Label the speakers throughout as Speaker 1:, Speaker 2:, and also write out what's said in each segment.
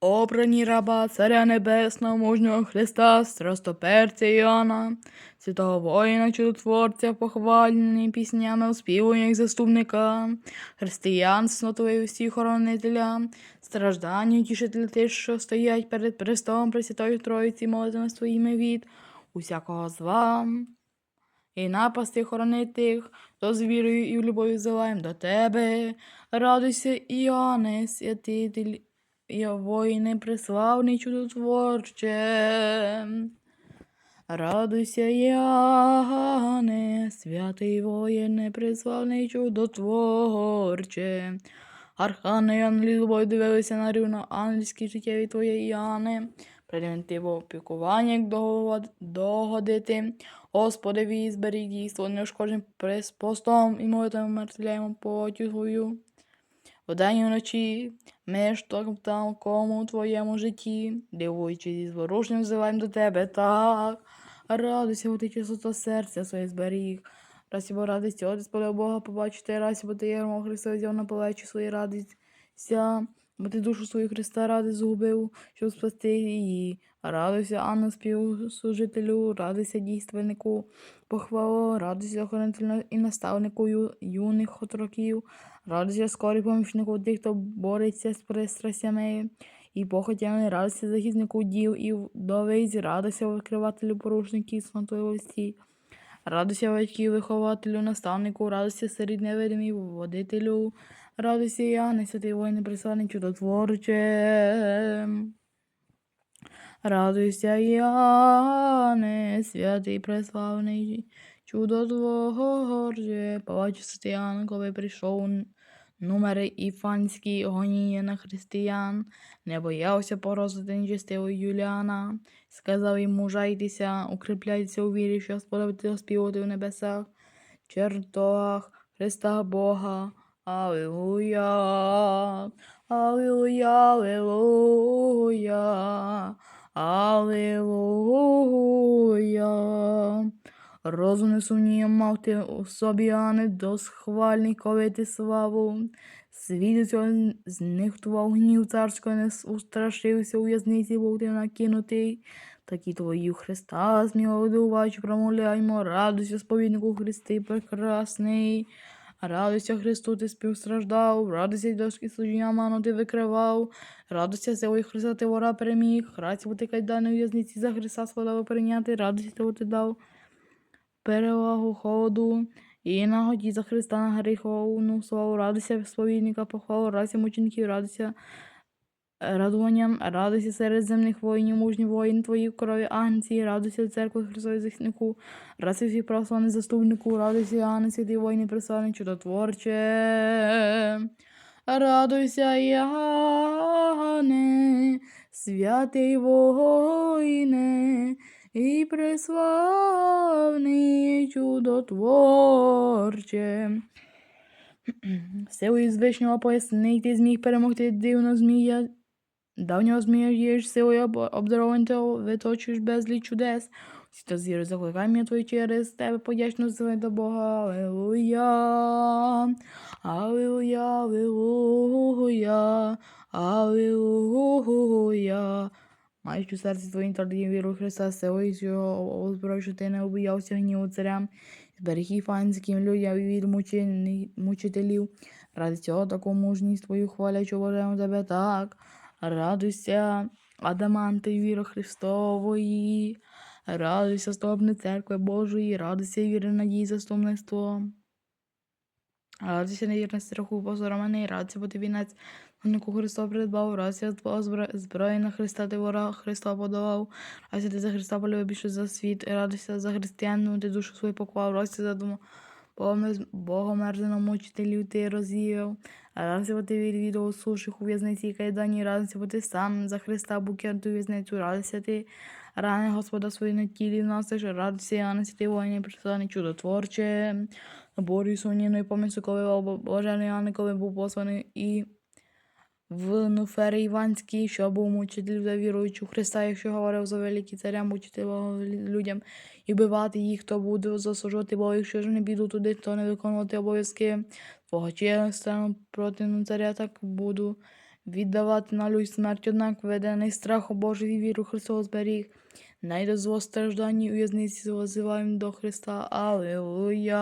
Speaker 1: Обрані раба, царя небесного, мужнього Христа, страстоперця Іоанна, святого воїна, чудотворця, похвальні піснями оспівує як заступника, християнство Твоє всіх хоронителя, страждання, тішителя тих, що стоять перед престолом Пресвятої Троїці, молитвами своїми від усякого зла. І напасти хоронити їх, то з вірою і в любові взиваєм до тебе. Радуйся, Іоанне, святитель і воїне преславний чудотворче. Радуйся, Іоанне, святий воїне, преславний чудотворче. Архани ангелі любові дивилися на рівно ангельські життєві твоє Іоанне. Превентиво опікування, як догод- догодити. Господи, вій, зберіг дійство, неушкоджень прес постом і молитвами мертвляємо потю твою. Вдень і вночі, ми так кому у твоєму житті, дивуючись зі зворушним взиваєм до тебе так. Радуйся, бо ти чистота серця своє зберіг. Раз бо радість Отець поле Бога побачити, раз бо ти ярмо Христа взяв на плечі свої радість. Бо ти душу свою Христа ради згубив, щоб спасти її. Радуйся, Анна, співслужителю, радуйся дійственнику, похвало, радуйся охоронителю і наставнику юних отроків, радуйся скорий помічнику тих, хто бореться з пристрастями і похотями, радуйся захиснику дів і вдовиць, радуйся викривателю порушників сматливості. Радуйся батьків, вихователю, наставнику, радуйся серед невидимі водителю, радуйся Яне, святий воїн, присланий чудотворче. Радуйся, Яне, святий преславний чудотворче. Побачив святий Ян, коли прийшов номери іфанські гоніння на християн, не боявся порозити нечистивого Юліана. Сказав їм мужайтеся, укріпляйтеся у вірі, що Господа буде оспівати в небесах, чертогах Христа Бога. Алілуя, Алілуя, Алілуя, Алілуя. Розум не сумніє мав ти у собі, а не досхвальний ковити славу. Світ цього знихтував гнів царського, не устрашився у в'язниці, був ти накинутий. Такі твої Христа сміло промовляймо, радуйся, сповіднику Христи прекрасний. Радуйся, Христу, ти співстраждав, радуйся, дошки служіння ману ти викривав, радуйся, силою Христа ти вора переміг, радуйся, бо ти кайдани в'язниці за Христа славу прийняти, радуйся, того ти дав. Перевагу ходу і нагоді за Христа на гріховну славу, радуйся, сповідника, похвалу, радуйся, мучеників, радуйся радуванням, радуйся серед земних воїнів, мужні воїн твої крові агнці, радуйся церкви Христові захиснику, радуйся всіх православних заступнику, радуйся, Іоанне, святий воїни, приславний чудотворче. Радуйся, Іоанне, святий воїне, і преславний чудотворче. Силою звичного поясни, зміг перемогти дивно змія. Давнього змія їж силою об- обдарований, виточуєш безліч чудес. Всі то зіри закликай мене твої через тебе подячно зве до Бога. Аллилуйя. Аллилуйя, Аллилуйя, Аллилуйя. Маєш у серці твоїм твердим віру Христа, силою цього озброю, що ти не обоявся гніву царям, зберіг фанським людям від мучителів. Ради цього таку мужність твою хвалячу вважаємо тебе так. Радуйся, Адаманти, віри Христової, радуйся, стопни церкви Божої, радуйся, віри надії заступництво. Радуйся, невірне страху позороманий, радуйся, бо ти вінець Гоннику Христа придбав, радуйся, твого зброї Христа ти вора Христа подавав, радуйся, ти за Христа полюбив більше за світ, радуйся за християнину, ти душу свою поклав, радуйся за дому. Богомерзеного мучителів ти розвіяв, радуйся, бо ти відвідав суших у в'язниці кайдані, бо сам за Христа букерту в'язницю, радися ти, рани Господа свої на тілі носиш, радися, Іоанне, святий воїн, присланий чудотворче, Борю сумнівної помісу, коли Божений Іоанне, коли був посланий і в Нуфері Іванській, що був мучитель за віруючу Христа, якщо говорив за великі царям, мучителям людям, і вбивати їх, хто буде заслужувати, бо якщо ж не піду туди, то не виконувати обов'язки твого стану проти царя, так буду віддавати на людь смерть, однак ведений страху Божий і віру Христос зберіг. Найде зло страждані у в'язниці возиваємо до Христа. Аллилуйя.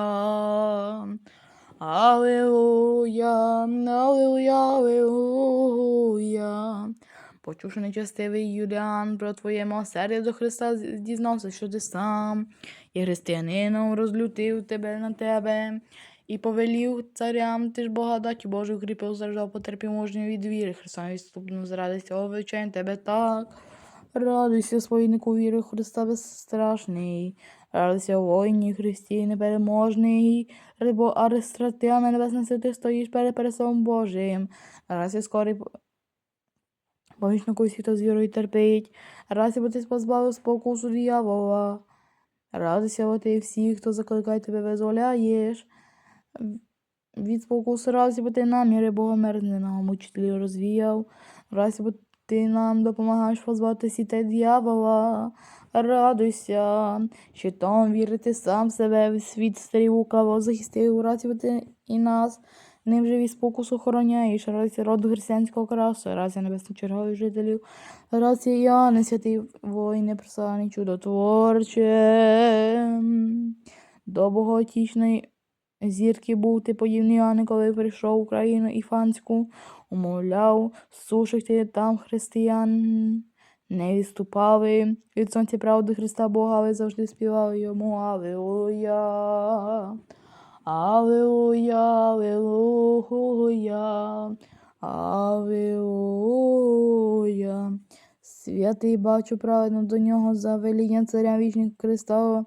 Speaker 1: Аллилуйя, аллилуйя, аллилуйя. Почувши нечестивий Юліан про твоє милосердя до Христа, дізнався, що ти сам є християнином, розлютив тебе на тебе і повелів царям, ти ж благодаті Божу укріпив, страждав, потерпів мужньо від віри. Христа відступно заради цього вивчаємо тебе так. Радуйся, спойнику віри Христа безстрашний. Радуйся, воїні Христі непереможний. Рибо Аристратіана небесна святи стоїш перед пересом Божим. Радуйся, скорий по- помічнику світу з вірою терпить. Радуйся, бо ти позбавив спокусу диявола. Радуйся, бо ти всіх, хто закликає тебе, визволяєш. Від спокусу радуйся, бо ти наміри Бога мирного мучителів розвіяв. Радуйся, бо ти нам допомагаєш позбавити сітей диявола. Радуйся, що там вірити сам себе в світ старів лукаво захистив. Радуйся, і нас ним же від спокусу охороняєш. Радуйся роду християнського красу. Радуйся небесних чергових жителів. Радуйся Яне, святий воїне, присаний чудотворче. До боготічної зірки був ти подібний Яне, коли прийшов в Україну Іфанську, умовляв, суших ти там християн. Не відступали від сонця правди Христа Бога, але завжди співали йому Аллилуйя. Аллилуйя, Аллилуйя, Аллилуйя. Святий бачу праведно до нього за веління царя вічних Христа,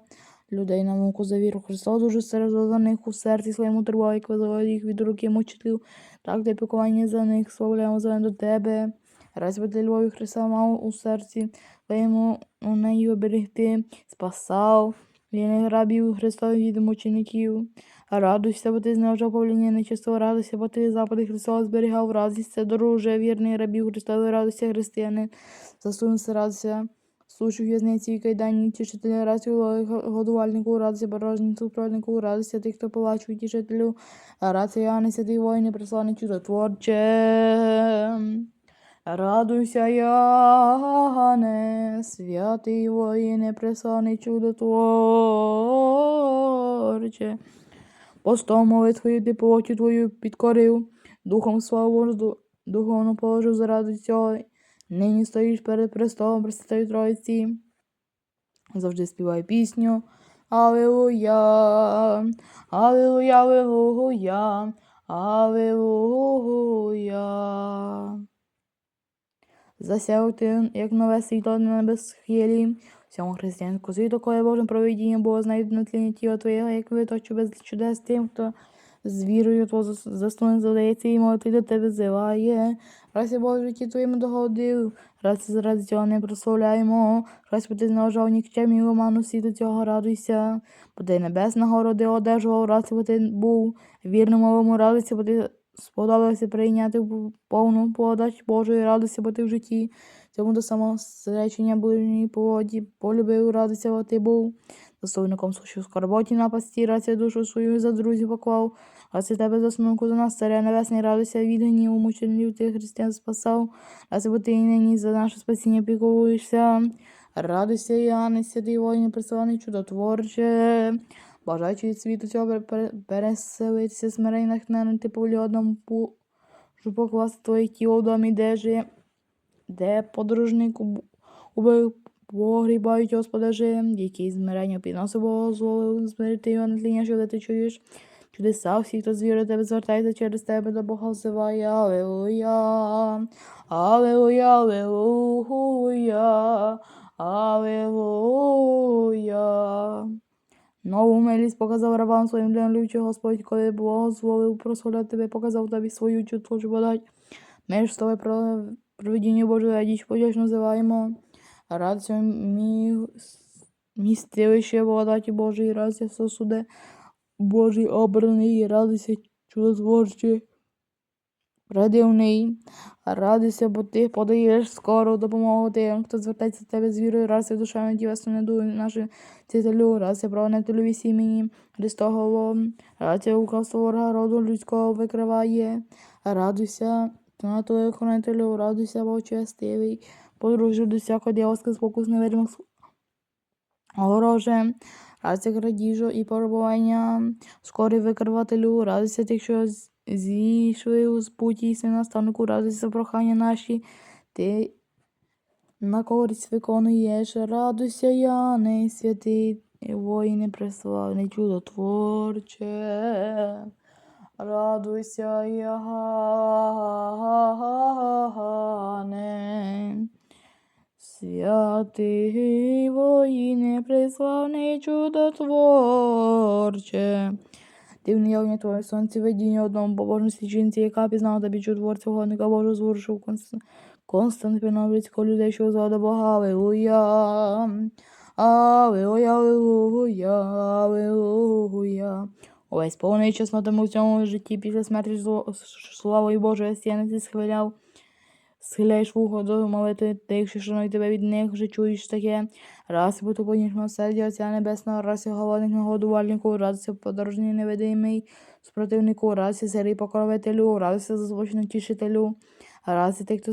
Speaker 1: людей на муку за віру Христа, дуже серед за них у серці своєму триває, як визволяє їх від руки мучителів, так те пікування за них, славляємо за до тебе. Раз би ти Львові Христа мав у серці, твоєму у неї оберегти, спасав, він грабів Христові від мучеників. Радуйся, бо ти зневажав повління нечистого, радуйся, бо ти запади Христова зберігав, радуйся, дороже, вірний рабів Христові, радуйся, християни, засунься, радуйся, слушай в'язниці і кайдані, тішителі, радуйся, годувальнику, радуйся, порожнику, праведнику, радуйся, тих, хто плачу, тішителю, радуйся, Яне, святий воїне, присланий чудотворче. Радуйся, Яне, святий воїне, присланий чудотворче. Постом молитвою ти плоттю твою підкорив, духом славу Божу, духовно положив заради цього. Нині стоїш перед престолом Пресвятої Троїці. Завжди співай пісню. Аллилуйя, Аллилуйя, Аллилуйя, Аллилуйя. Засяв ти, як нове світло на небесхилі, всьому християнську світу, коли Божим провидінням було знайдено тління тіла Твоєго, як виточу без чудес тим, хто з вірою Твого заслуги задається і молитви до Тебе зиває. Раз Боже житті Твоєму догодив, раз заради цього не прославляємо, раз бо ти зневажав нікчемні оману світу цього радуйся, бо ти небесного роди одержував, раз бо ти був вірним мовому радуйся, бо ти сподобався прийняти в повну подач Божої радості, бо в житті. Цьому до самосречення ближній поводі полюбив радуйся, бо був. Засовником сушив скорботі напасті, рація душу свою за друзів поклав. Раці тебе засунуку за нас, царя небесний, радуйся від гніву мучеників ти християн спасав. Раці бо ти нині за наше спасіння піковуєшся. Радуйся, Іоанне, святий воїн, присланий чудотворче. Бажаючи від світу цього пере- пере- переселитися смирень нахнений ти поволі одному щоб покласти твоє тіло в домі, де жиє, де подорожник убив погрібають Господа же, який змирення підносив Бога дозволив змирити його на тління, що ти чуєш. Чудеса всі, хто з до тебе звертається через тебе до Бога взиває. Аллилуйя, Аллилуйя, Аллилуйя, Аллилуйя. Нову милість показав рабам своїм любче Господь, коли Бог зволив прославляти тебе, показав тобі свою чутку подать. Ми ж з про проведіння Божої радіч подячно називаємо. Радцю мі... містилище благодаті Божої, радця сосуде Божий обраний, радуйся чудотворчий, радивний. Радуйся, бо ти подаєш скору допомогу тим, хто звертається до тебе з вірою, радуйся душами дівесно не дуй нашим цителю, радуйся правонетелю вісь імені Христового, радуйся лукавство ворога роду людського викриває, радуйся на твою хранителю, радуйся, бо честивий, подружжю до всякого дьявольського спокус невидимих огороже, радуйся крадіжу і порабування, скорий викривателю, радуйся тих, що зійшли у спуті і наставнику, радуйся за прохання наші, ти на користь виконуєш, радуйся, Яне, святий воїне преславний чудотворче. Радуйся, Яне, святий воїне преславний чудотворче. Дивне явлення твоє сонце видіння одному побожності жінці, яка пізнала тобі чудотворця годника Божого зворушив Константинопольського людей, що звали Бога. Аллилуйя. Аллилуйя, аллилуйя, аллилуйя. Увесь повний чеснотами у цьому житті після смерті славою Божої стіни схиляв. Схиляєш вухо до молитви тих, що шанують тебе від них, вже чуєш таке. Раз бо поніж милосердя Отця Небесного, раз і голодник нагодувальнику, і подорожній невидимий спротивнику, і сирий покровителю, раз і зазвичайно тішителю, і тих, хто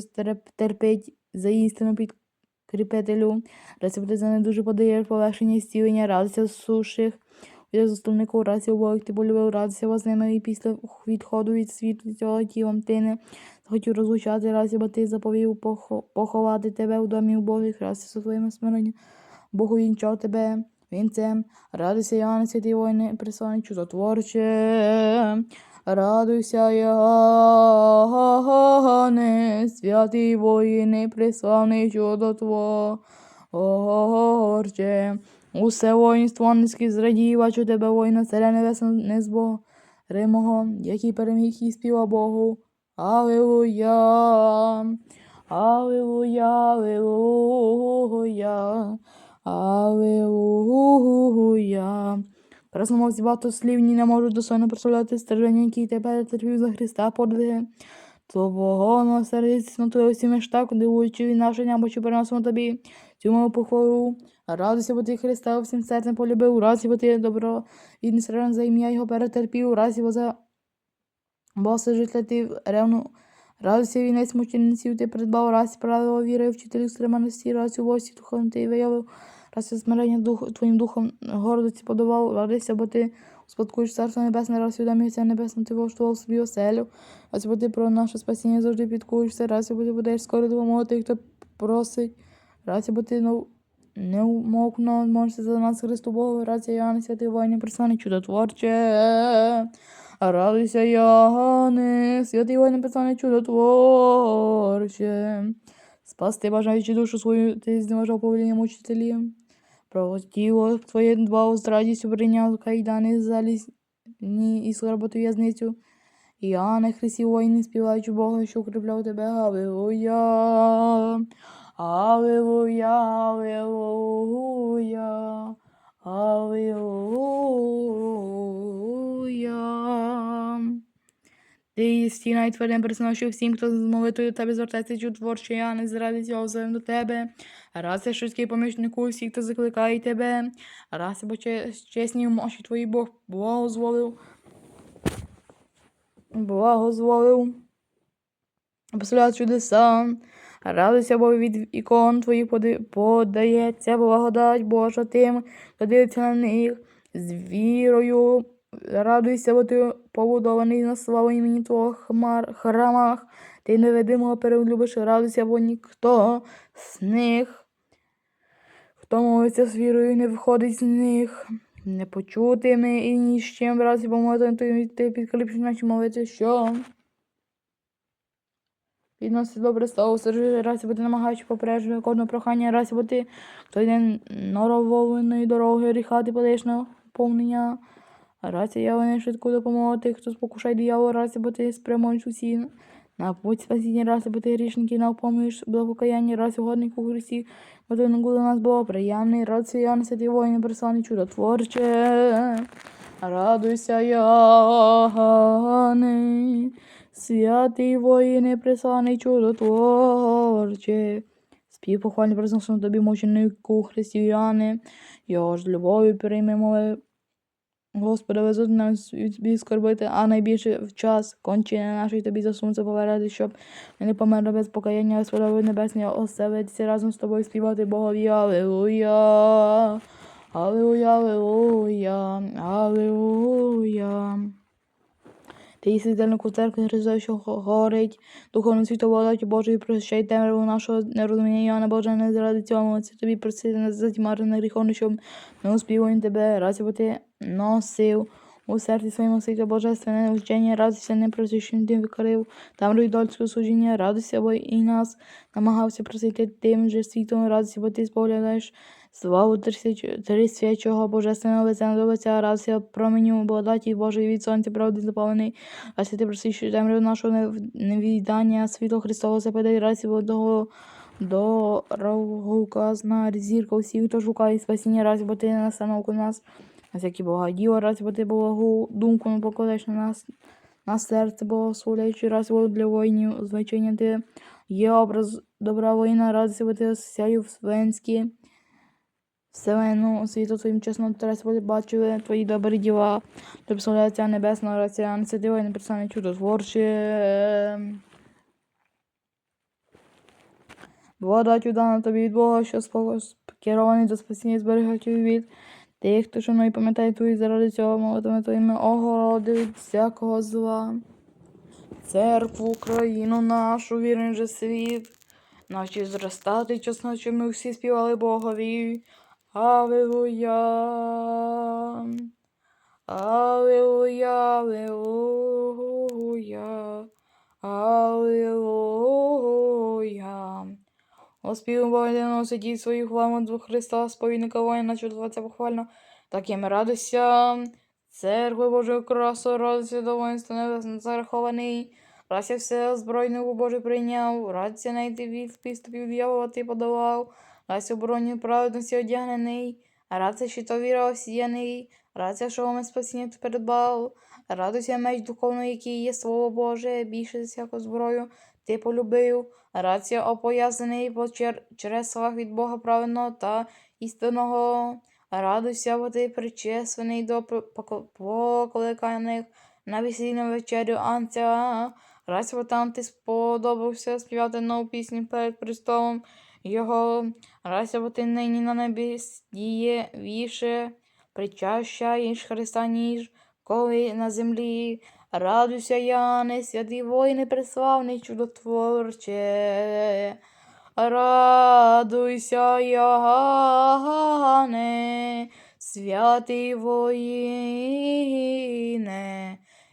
Speaker 1: терпить за істину підкріпителю, і буде за недуже подаєш полегшення і зцілення, раз і суших, від заступнику, раз і обоїх ти полюбив, і вас ними і після відходу від світу цього тілом ти не Хотів розлучати разі, бо ти заповів поховати тебе у домі убогих, раз зі своїми смиренням. Богу вінчав тебе вінцем. Радуйся, Яне, святий воїне, присланий чудотворче. Радуйся, Яне, святий воїне, присланий чудотворче. Усе воїнство ангельське зрадів, бачу тебе, воїна, царя небесного, не з Бога. Який переміг і співав Богу. Аллилуйя, Аллилуйя, Аллилуйя, Аллилуйя. Красномовці багато слів ні не можуть достойно прославляти страждання, які тебе терпів за Христа подвиги. Твого милосердя твоє усі так, дивуючи від нашого небо, що переносимо тобі цю мою похвалу. Радуйся, бо ти Христа всім серцем полюбив, радуйся, бо ти добро і срен за ім'я його перетерпів, радуйся, бо за Бо все життя ти ревну радуйся вінець мучениців, ти придбав раз правило віри, вчителів стриманості, раз у восі духом ти виявив, раз і смирення дух, твоїм духом гордості подавав, радуйся, бо ти успадкуєш царство небесне, раз відомі це небесне, ти влаштував собі оселю, раз бо ти про наше спасіння завжди підкуєшся, раз бо будеш скоро допомогти, тих, хто просить, раз бо ти ну, неумовно можеш за нас Христу Богу, раз Іоанн, святий воїн, присланий чудотворче. Радуйся, Яне, святий воїн написане чудотворче. Спасти бажаючи душу свою, ти зневажав повелінням учителів. Про тіло твоє два з радістю прийняв кайдани залізні і скорботу в'язницю. Іоанне Христі воїни, співаючи Бога, що укріпляв тебе, Аллилуйя. Аллилуйя, Аллилуйя. Аллилуйя. Ти є і твердим пересношу всім, хто з молитвою тебе звертається чудотворче, я не зради цього взаєм до тебе. Раз я швидкий помічнику всіх, хто закликає тебе. Раз бо че- чесні мощі твої Бог благозволив. Благозволив. Послав чудеса. Радуйся, бо від ікон твоїх подається благодать Божа тим, хто дивиться на них з вірою. Радуйся, бо ти побудований на славу імені Твого хмар, храмах. Ти невидимого перелюбиш, радуйся, бо ніхто з них, хто молиться з вірою, не виходить з них. Не почутими і ні з чим, раз бо молитвою ти підкріпиш наші молитви, що Підносить добре слово, сержи, раз бути намагаючи попереджувати кожне прохання, раз бути, хто йде норовованої дороги, гріха ти подаєш на повнення. Раз я вони швидку допомогу тих, хто спокушає диявола, раз бути спрямуєш усі на путь спасіння, раз бути грішники, навпоміж до покаяння, раз угодник у Христі, бо до нас було приємний, на святий воїн, пересланий чудотворче. Радуйся, Яне, святий воїне, присланий чудотворче. Спів похвальний призносимо тобі мученику християни, його ж любов'ю приймемо Господи, везуть нас від скорбити, а найбільше в час кончення нашої тобі за сонце поверети, щоб ми не померли без покаяння, Господи, небесні, оселитися разом з тобою співати Богові. Аллилуйя. Аллилуйя, аллилуйя, аллилуйя. Ти є світильник у Христа, що горить, духовно світло волоті Божої, прощай темряву нашого нерозуміння, Іоанна Боже, не заради цього, це тобі просити нас затьмарене гріховне, щоб ми успіваємо тебе, раді бо ти носив у серці своєму світло божественне вчення, радуйся, не просиш, що викорив, там руйдольського служіння, радуйся, бо і нас намагався просити тим же світом, радуйся, бо ти споглядаєш славу трисвячого божественного лиця на лиця, радуйся променю благодаті Божої від сонця правди запалений, а ти просиш темряву нашого нев- невіддання, світло Христового западай, радуйся, бо того дороговказна зірка усіх, хто шукає спасіння, раз, бо ти настановку нас, на всякі Бога діла, раз, бо ти Богу думку не покладеш на нас, на серце благословляючи, раз, бо для воїнів, звичайно, ти є образ добра воїна, раз, бо ти сяю в Свенські, Вселену, світу твоїм чесно, раз, бачили твої добрі діла, тобі славляється небесна рація, не сиділа і не представне чудотворче. Благодать дана тобі від Бога, що керований до спасіння зберігачів від тих, хто шанує і пам'ятає твої заради цього молитвами твоїми огороди від всякого зла. Церкву, Україну нашу, вірний же світ, наші зростати чесно, що ми всі співали Богові. Аллилуйя. Аллилуйя, аллилуйя, аллилуйя. Оспів Богдано сидіть свою хвалу до Христа, сповідника воїна, чудова похвально, так їм радуйся. Церкви Божої красу, радуйся до воїнства небесно зарахований. Рася все збройного Боже прийняв, радься найти від підступів дьявола ти рася обороні праведності одягнений, радься щитові розсіяний, радься шоломи спасіння передбав, радуйся меч духовний, який є слово Боже, більше за всяку зброю ти полюбив, рація опоясаний по чер... через слав від Бога праведного та істинного. Радуйся, бо ти причеслений до покликаних на весільну вечерю Анця. Бо там ти сподобався співати нову пісню перед Христом Його. Радься, бо ти нині на небі діє віше, причащаєш Христа, ніж коли на землі. Радуйся, Яне, святий воїне, преславний чудотворче. Радуйся, Яне, святий воїне,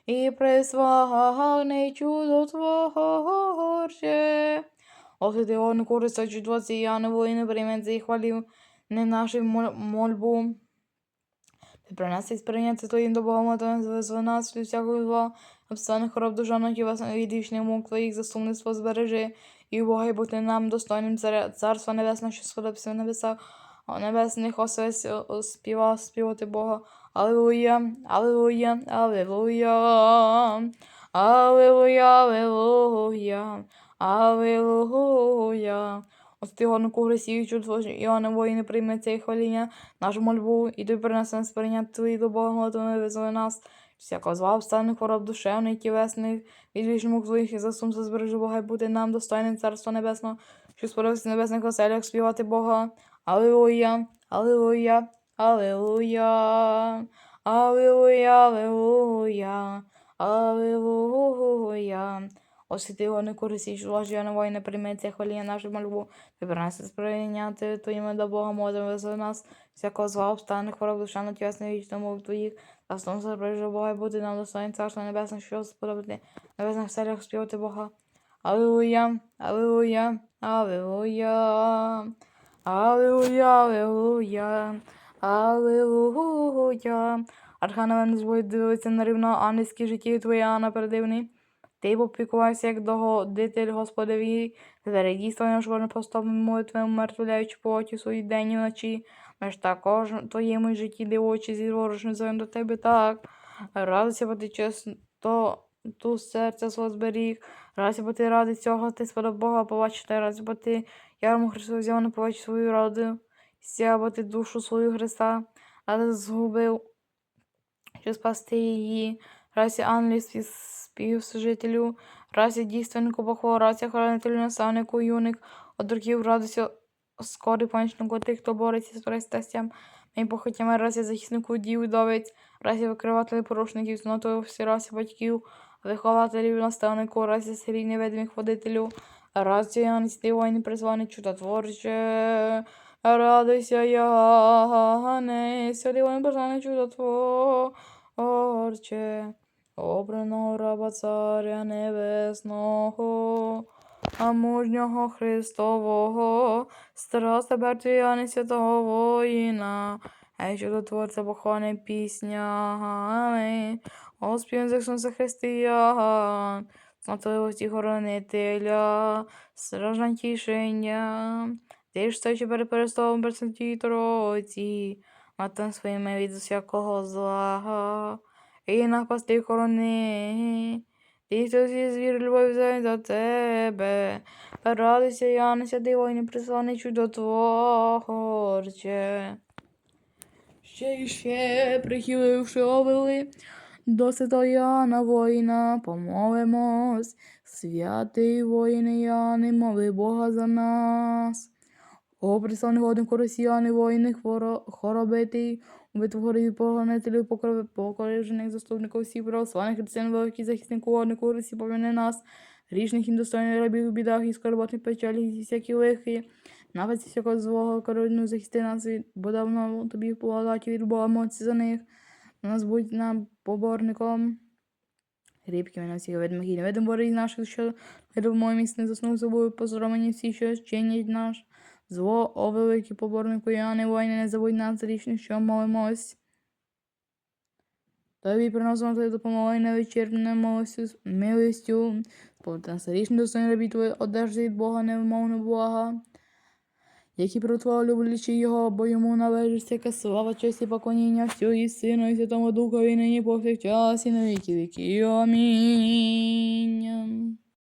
Speaker 1: і преславний чудотворче. Чудоці, Яне, воїне, прийметься і хвалів, не нашу мольбу. Ти принеси сприйняти твоїм до Бога, звезли нас від всякого зла, обстане хвороб душаних і вас відвічний мук твоїх заступництво збережи, і Бога бути нам достойним царства небесного, що сходився в небесах, а небесних освесь співа співати Бога. Аллилуйя, аллилуйя, аллилуйя, аллилуйя, аллилуйя, аллилуйя. От горнику Христів, чудо Іоанна воїни прийме це хваління, нашу мольбу, і ти принеси нас прийняти твої до Бога, молитвами визволи нас, всякого зла, встаних хвороб душевних, тілесних, від вічних твоїх і засумся збережи Бога, і бути нам достойним Царства Небесного, що сподобався в небесних оселях співати Бога. Аллилуйя, аллилуйя, аллилуйя, аллилуйя, аллилуйя, аллилуйя. Освіти його не користі, що ложі на воїни прийметься хваління нашу мольбу, ти принеси сприйняти твоїми до Бога, молитвами за нас, всякого зла, обстане, хвороб, душа на тілесне вічно мов твоїх, а з тому Бога і бути нам достойним царства небесне, що сподобати небесних селях співати Бога. Аллилуйя, аллилуйя, аллилуйя, аллилуйя, аллилуйя, аллилуйя. Архангел не збої дивиться на рівно ангельські житті твоє, Анна передивний. Ти попікувався, як догодитель Господеві, зберегій своїм жорним поступом молитвами, мертвляючи плоті свої день і вночі. Ми ж також твоєму житті дивочі зі ворожним зовем до тебе так. Радуйся, бо ти чесно ту серце своє зберіг. Радуйся, бо ти ради цього, ти сподоб Бога побачити, радуйся, бо ти ярму Христу взяв, не побачив свою раду. Ся, бо ти душу свою Христа, ради згубив. щоб спасти її. Расі спів- співслужителю, расі дійственнику похвал, расі хранителю наставнику юних, одруків радості скорий помічнику тих, хто бореться з пристрастям, і похотями расі захиснику дів довець, расі викривателі порушників, знотою всі расі батьків, вихователів, наставнику, расі серій невидимих водителю, расі янські воїни призвані чудотворче. Радуйся, Яне, святий воїн призваний чудотворче. Обраного раба царя небесного, а мужнього Христового, страста Бертвіяни святого воїна, ей чудотворця похване піснями, оспівом за Ісуса Християн, знатливості хоронителя, стражна тішення, ти ж стоячи перед перестолом Пресвятій Тройці, матом своїми від усякого зла, і напасти хорони. Хто зі звір любов взяв за тебе, радуйся, Яна, святий воїн, присланий чудотворче. Ще й ще, прихиливши овели, до святого Яна воїна, помолимось. Святий воїне Яни, моли Бога за нас. О, присланий годинку росіяни, воїни, хоробитий, витворив поганителів, покрови, покорижених заступників всіх православних християн, великий захисник угоднику, Росі, поміни нас, грішних і достойних рабів у бідах і скорботних печалі, і всякі лихи, напасті всякого злого, коровину захисти нас бо давно тобі благодаті від Бога, моці за них, нас будь нам поборником. Рібкими на всіх видимих і невидимих ворогів наших, що видимо місце не заснув собою, позоромені всі, що чинять наш. Зло, о великий поборнику Яни, воїни, не забудь нас річних, що молимось. Тобі приносимо твою допомогу і невичерпною милостю. Сповнити нас річні достойні рабі твої, одержи від Бога невимовно блага. Які про твого люблячи його, бо йому належить всяка слава, честь і поклоніння всього і Сину, і Святому Духові, нині повсякчас, і на віки віки. Амінь.